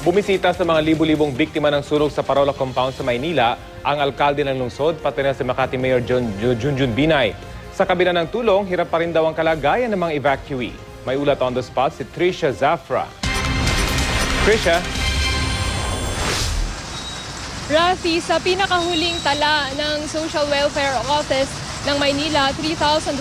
Bumisita sa mga libu-libong biktima ng sunog sa Parola Compound sa Maynila ang alkalde ng lungsod pati na si Makati Mayor John, Junjun Binay. Sa kabila ng tulong, hirap pa rin daw ang kalagayan ng mga evacuee. May ulat on the spot si Tricia Zafra. Tricia, Rafi, sa pinakahuling tala ng Social Welfare Office ng Maynila, 3,100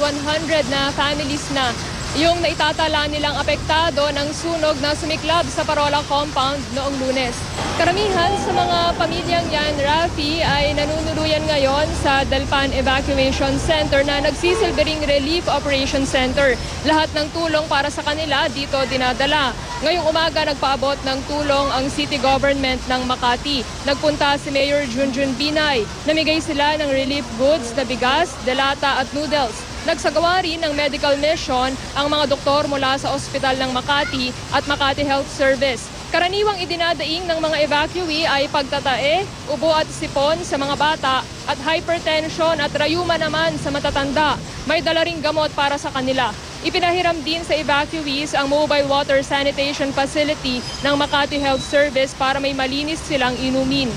na families na yung naitatala nilang apektado ng sunog na sumiklab sa Parola Compound noong lunes. Karamihan sa mga pamilyang yan, Rafi, ay nanunuluyan ngayon sa Dalpan Evacuation Center na nagsisilbering Relief Operation Center. Lahat ng tulong para sa kanila dito dinadala. Ngayong umaga nagpaabot ng tulong ang city government ng Makati. Nagpunta si Mayor Junjun Binay. Namigay sila ng relief goods na bigas, delata at noodles. Nagsagawa rin ng medical mission ang mga doktor mula sa ospital ng Makati at Makati Health Service. Karaniwang idinadaing ng mga evacuee ay pagtatae, ubo at sipon sa mga bata at hypertension at rayuma naman sa matatanda. May dala ring gamot para sa kanila. Ipinahiram din sa evacuees ang mobile water sanitation facility ng Makati Health Service para may malinis silang inumin.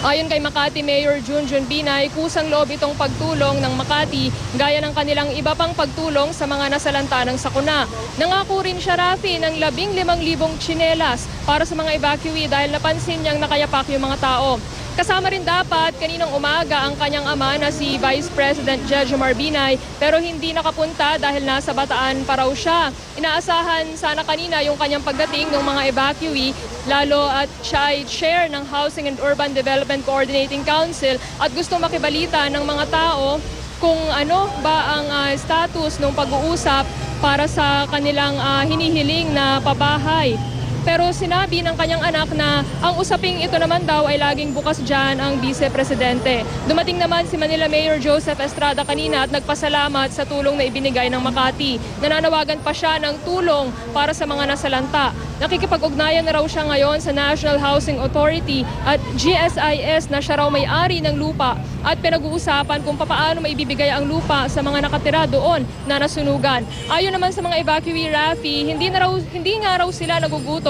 Ayon kay Makati Mayor Junjun Binay, kusang loob itong pagtulong ng Makati gaya ng kanilang iba pang pagtulong sa mga nasalanta ng sakuna. Nangako rin siya Rafi ng labing limang libong tsinelas para sa mga evacuee dahil napansin niyang nakayapak yung mga tao. Kasama rin dapat kaninang umaga ang kanyang ama na si Vice President Judge Marbinay pero hindi nakapunta dahil nasa bataan pa raw siya. Inaasahan sana kanina yung kanyang pagdating ng mga evacuee lalo at siya ay chair ng Housing and Urban Development Coordinating Council at gusto makibalita ng mga tao kung ano ba ang ah, status ng pag-uusap para sa kanilang ah, hinihiling na pabahay. Pero sinabi ng kanyang anak na ang usaping ito naman daw ay laging bukas dyan ang vice-presidente. Dumating naman si Manila Mayor Joseph Estrada kanina at nagpasalamat sa tulong na ibinigay ng Makati. Nananawagan pa siya ng tulong para sa mga nasalanta. Nakikipag-ugnayan na raw siya ngayon sa National Housing Authority at GSIS na siya raw may-ari ng lupa at pinag-uusapan kung papaano maibibigay ang lupa sa mga nakatira doon na nasunugan. Ayon naman sa mga evacuee Rafi, hindi, na raw, hindi nga raw sila nagugutom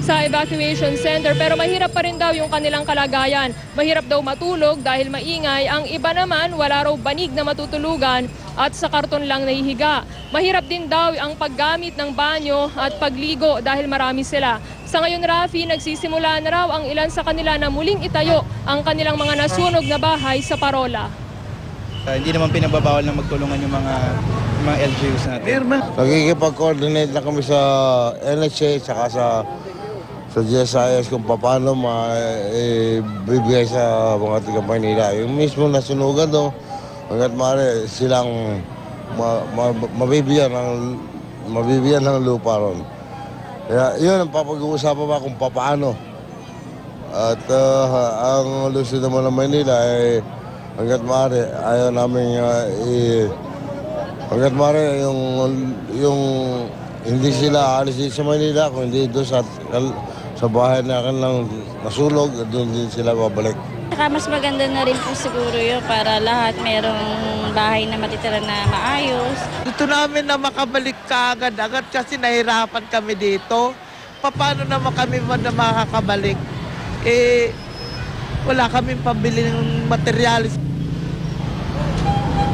sa evacuation center pero mahirap pa rin daw yung kanilang kalagayan. Mahirap daw matulog dahil maingay. Ang iba naman wala raw banig na matutulugan at sa karton lang nahihiga. Mahirap din daw ang paggamit ng banyo at pagligo dahil marami sila. Sa ngayon, Rafi, nagsisimula na raw ang ilan sa kanila na muling itayo ang kanilang mga nasunog na bahay sa Parola. Uh, hindi naman pinababawal na magtulungan yung mga mga LGUs natin. Nakikipag-coordinate na kami sa NHA saka sa sa GSIS kung paano maibibigay sa mga taga Maynila. Yung mismo nasunugan do, hanggat maaari silang ma, ma, mabibigyan ng mabibigyan ng lupa ron. Kaya yun ang papag-uusapan pa kung paano. At ah, ang lusod naman ng Maynila ay hanggat maaari ayaw namin uh, i, hanggat maaari yung yung hindi sila alis dito sa Manila, kundi doon sa, sa bahay na kanilang nasulog, doon din sila babalik. Saka mas maganda na rin po siguro yun para lahat merong bahay na matitira na maayos. Gusto namin na makabalik ka agad-agad kasi nahirapan kami dito. Paano naman kami man na makakabalik? Eh, wala kaming pambili ng materialis.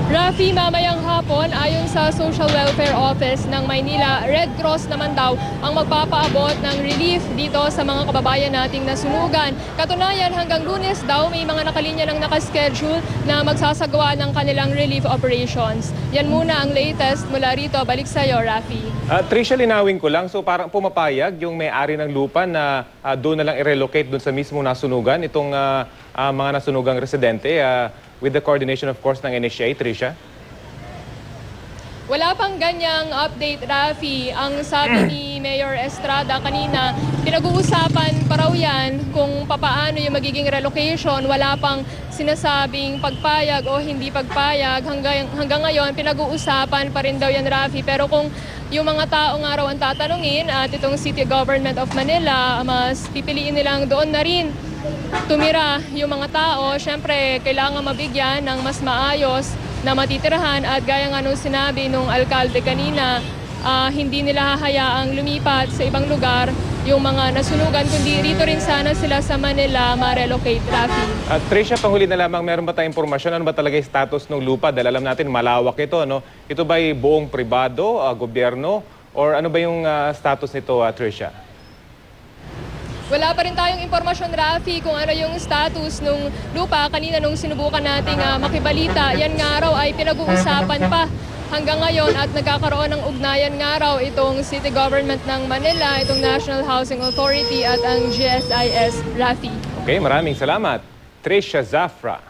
Rafi, mamayang hapon, ayon sa Social Welfare Office ng Maynila, Red Cross naman daw ang magpapaabot ng relief dito sa mga kababayan nating nasunugan. Katunayan, hanggang lunes daw may mga nakalinya ng nakaschedule na magsasagawa ng kanilang relief operations. Yan muna ang latest mula rito. Balik sa iyo, Rafi. uh, Tricia, linawin ko lang. So parang pumapayag yung may-ari ng lupa na ah, doon na lang i-relocate doon sa mismong nasunugan itong ah, ah, mga nasunugang residente ah, with the coordination of course ng NHA, Tricia. Wala pang ganyang update, Rafi. Ang sabi ni Mayor Estrada kanina, pinag-uusapan pa raw yan kung papaano yung magiging relocation. Wala pang sinasabing pagpayag o hindi pagpayag. Hanggang, hanggang ngayon, pinag-uusapan pa rin daw yan, Rafi. Pero kung yung mga tao nga raw ang tatanungin at itong City Government of Manila, mas pipiliin nilang doon na rin tumira yung mga tao. Siyempre, kailangan mabigyan ng mas maayos na matitirahan at gaya nga nung sinabi nung alkalde kanina, ah, hindi nila hahayaang lumipat sa ibang lugar yung mga nasunugan, kundi rito rin sana sila sa Manila ma-relocate, Rafi. At Tricia, panghuli na lamang, meron ba tayong impormasyon? Ano ba talaga yung status ng lupa? Dahil alam natin, malawak ito. No? Ito ba buong pribado, ah, gobyerno? Or ano ba yung ah, status nito, ah, Tricia? Wala pa rin tayong impormasyon, Rafi, kung ano yung status nung lupa. Kanina nung sinubukan nating ah, makibalita, yan nga raw ay pinag-uusapan pa hanggang ngayon at nagkakaroon ng ugnayan nga raw itong City Government ng Manila, itong National Housing Authority at ang GSIS, Rafi. Okay, maraming salamat. Tricia Zafra.